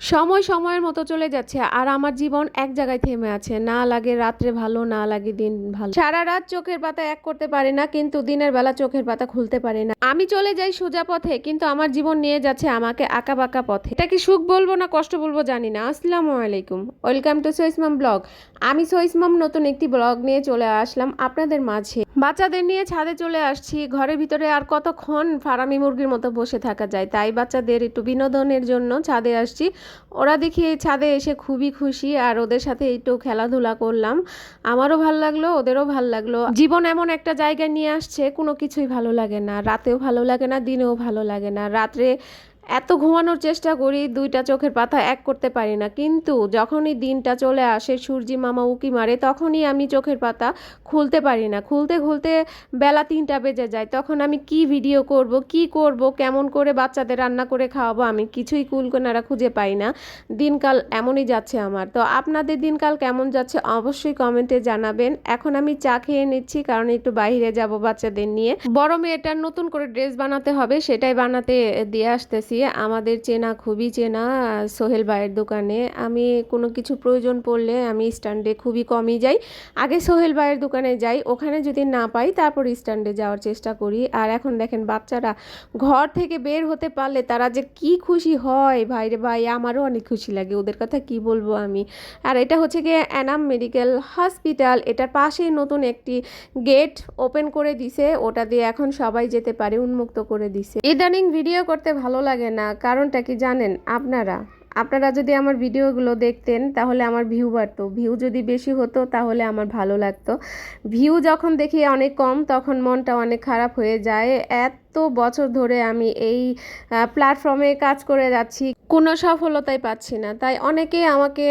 সময় সময়ের মতো চলে যাচ্ছে আর আমার জীবন এক জায়গায় থেমে আছে। না লাগে রাত্রে ভালো, না লাগে দিন ভালো। সারা রাত চোখের পাতা এক করতে পারি না, কিন্তু দিনের বেলা চোখের পাতা খুলতে পারি না। আমি চলে যাই সোজা পথে, কিন্তু আমার জীবন নিয়ে যাচ্ছে আমাকে আঁকা বাঁকা পথে। এটা কি সুখ বলব না কষ্ট বলব জানি না। আসসালামু আলাইকুম। ওয়েলকাম টু সোইসমাম ব্লগ। আমি সোইসমাম নতুন একটি ব্লগ নিয়ে চলে আসলাম আপনাদের মাঝে। বাচ্চাদের নিয়ে ছাদে চলে আসছি। ঘরের ভিতরে আর কতক্ষণ ফারামি মুরগির মতো বসে থাকা যায়? তাই বাচ্চাদের একটু বিনোদনের জন্য ছাদে আসছি। ওরা দেখি এই ছাদে এসে খুবই খুশি আর ওদের সাথে একটু খেলাধুলা করলাম। আমারও ভালো লাগল, ওদেরও ভালো লাগল। জীবন এমন একটা জায়গায় নিয়ে আসছে, কোনো কিছুই ভালো লাগে না। রাতেও ভালো লাগে না, দিনেও ভালো লাগে না। রাত্রে এত ঘুমানোর চেষ্টা করি, দুইটা চোখের পাতা এক করতে পারি না। কিন্তু যখনই দিনটা চলে আসে, সূর্যি মামা উকি মারে, তখনই আমি চোখের পাতা খুলতে পারি না। খুলতে খুলতে বেলা তিনটা বেজে যায়, তখন আমি কি ভিডিও করব, কি করব, কেমন করে বাচ্চাদের রান্না করে খাওয়াবো, আমি কিছুই কুলকোনারা খুঁজে পাই না। দিনকাল এমনই যাচ্ছে আমার। তো আপনাদের দিনকাল কেমন যাচ্ছে অবশ্যই কমেন্টে জানাবেন। এখন আমি চা খেয়ে নিচ্ছি, কারণ একটু বাইরে যাব বাচ্চাদের নিয়ে। বড় মেয়েটার নতুন করে ড্রেস বানাতে হবে, সেটাই বানাতে দিয়ে আসতেছি। আমাদের চেনা খুবই চেনা সোহেল ভাইয়ের দোকানে। আমি কোনো কিছু প্রয়োজন পড়লে আমি স্ট্যান্ডে খুবই কমই যাই। আগে সোহেল ভাইয়ের দোকানে যাই, ওখানে যদি না পাই তারপর স্ট্যান্ডে যাওয়ার চেষ্টা করি। আর এখন দেখেন বাচ্চারা ঘর থেকে বের হতে পারলে তারা যে কি খুশি হয় ভাইরে ভাই, আমারও অনেক খুশি লাগে, ওদের কথা কি বলব আমি? আর এটা হচ্ছে গিয়ে অ্যানাম মেডিকেল হসপিটাল, এটার পাশেই নতুন একটি গেট ওপেন করে দিছে, ওটা দিয়ে এখন সবাই যেতে পারে, উন্মুক্ত করে দিছে। ইদানিং ভিডিও করতে ভালো লাগে না, কারণটা কি জানেন আপনারা? আপনারা যদি আমার ভিডিওগুলো দেখতেন, তাহলে আমার ভিউ বাড়তো। ভিউ যদি বেশি হতো, তাহলে আমার ভালো লাগতো। ভিউ যখন দেখি অনেক কম, তখন মনটা অনেক খারাপ হয়ে যায়। এত বছর ধরে আমি এই প্ল্যাটফর্মে কাজ করে যাচ্ছি। কোনো সফলতাই পাচ্ছি না। তাই অনেকে আমাকে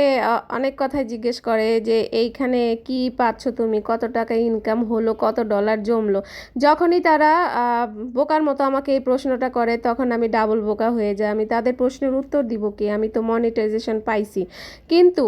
অনেক কথাই জিজ্ঞেস করে যে, এইখানে কি পাচ্ছ তুমি? কত টাকা ইনকাম হলো? কত ডলার জমলো? যখনই তারা বোকার মতো আমাকে এই প্রশ্নটা করে, তখন আমি ডাবল বোকা হয়ে যাই। আমি তাদের প্রশ্নের উত্তর দিব কি? আমি তো মনিটাইজেশন পাইছি। কিন্তু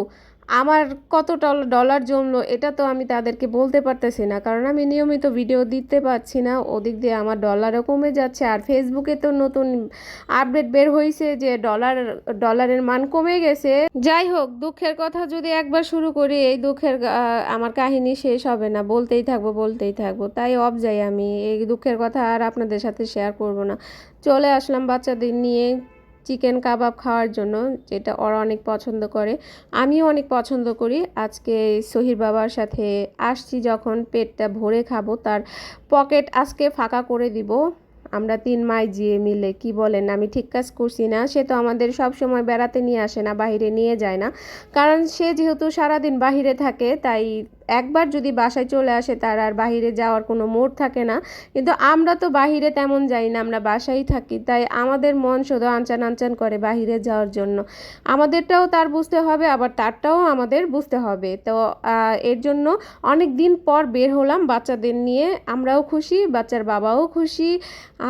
আমার কত ডল- ডলার জমলো এটা তো আমি তাদেরকে বলতে পারতেছি না। কারণ আমি নিয়মিত ভিডিও দিতে পারছি না, ওদিক দিয়ে আমার ডলারও কমে যাচ্ছে। আর ফেসবুকে তো নতুন আপডেট বের হয়েছে যে ডলার, ডলারের মান কমে গেছে। যাই হোক, দুঃখের কথা যদি একবার শুরু করি, এই দুঃখের আমার কাহিনী শেষ হবে না। বলতেই থাকব বলতেই থাকব। তাই অফ যাই আমি এই দুঃখের কথা আর আপনাদের সাথে শেয়ার করব না। চলে আসলাম বাচ্চাদের নিয়ে। চিকেন কাবাব খাওয়ার জন্য, যেটা ওরা অনেক পছন্দ করে। আমিও অনেক পছন্দ করি। আজকে সহির বাবার সাথে আসছি যখন পেটটা ভরে খাব, তার পকেট আজকে ফাঁকা করে দিব। আমরা তিন মাই জিয়ে মিলে, কি বলেন, আমি ঠিক কাজ করছি না। সে তো আমাদের সব সময় বেড়াতে নিয়ে আসে না, বাইরে নিয়ে যায় না। কারণ সে যেহেতু সারাদিন বাইরে থাকে, তাই একবার যদি বাসায় চলে আসে তার আর বাইরে যাওয়ার কোনো মোড় থাকে না। কিন্তু আমরা তো বাহিরে তেমন যাই না, আমরা বাসায় থাকি। তাই আমাদের মন শুধু আনচান আনচান করে বাহিরে যাওয়ার জন্য। আমাদেরটাও তার বুঝতে হবে, আবার তারটাও আমাদের বুঝতে হবে। তো এর জন্য অনেক দিন পর বের হলাম বাচ্চাদের নিয়ে। আমরাও খুশি, বাচ্চার বাবাও খুশি।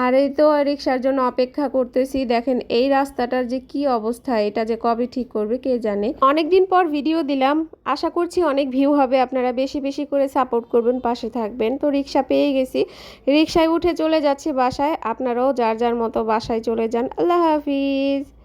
আর এই তো রিক্সার জন্য অপেক্ষা করতেছি। দেখেন এই রাস্তাটার যে কি অবস্থা, এটা যে কবে ঠিক করবে কে জানে। অনেক দিন পর ভিডিও দিলাম। আশা করছি অনেক ভিউ হবে আপনারা বেশি বেশি করে সাপোর্ট করবেন, পাশে থাকবেন। তো রিক্সা পেয়ে গেছি। রিক্সায় উঠে চলে যাচ্ছি বাসায়। আপনারাও যার যার মতো বাসায় চলে যান। আল্লাহ হাফিজ।